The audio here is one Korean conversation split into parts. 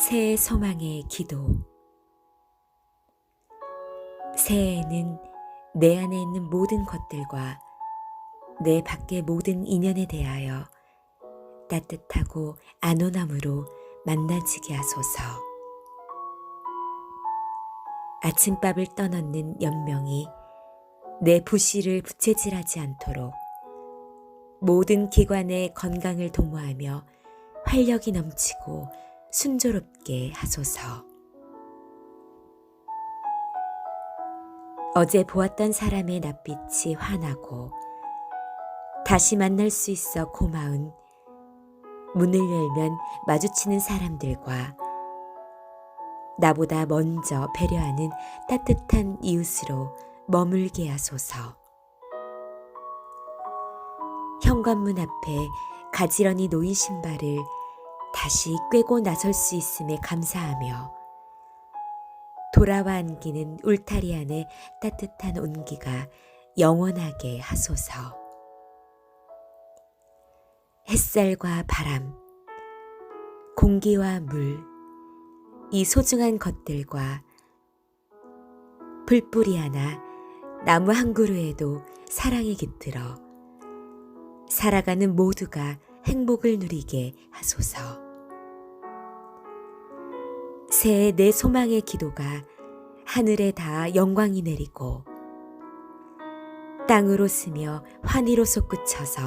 새해 소망의 기도. 새해에는 내 안에 있는 모든 것들과 내 밖의 모든 인연에 대하여 따뜻하고 안온함으로 만나지게 하소서. 아침밥을 떠넣는 연명이 내 부시를 부채질하지 않도록 모든 기관의 건강을 도모하며 활력이 넘치고 순조롭게 하소서. 어제 보았던 사람의 낯빛이 환하고 다시 만날 수 있어 고마운 문을 열면 마주치는 사람들과 나보다 먼저 배려하는 따뜻한 이웃으로 머물게 하소서. 현관문 앞에 가지런히 놓인 신발을 다시 꿰고 나설 수 있음에 감사하며 돌아와 안기는 울타리 안의 따뜻한 온기가 영원하게 하소서. 햇살과 바람, 공기와 물, 이 소중한 것들과 불뿌리 하나, 나무 한 그루에도 사랑이 깃들어 살아가는 모두가 행복을 누리게 하소서. 새해 내 소망의 기도가 하늘에 다 영광이 내리고 땅으로 스며 환희로 솟구쳐서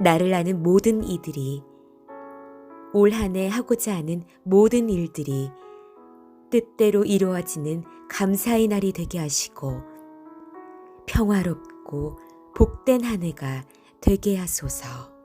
나를 아는 모든 이들이 올 한 해 하고자 하는 모든 일들이 뜻대로 이루어지는 감사의 날이 되게 하시고 평화롭고 복된 한 해가 되게 하소서.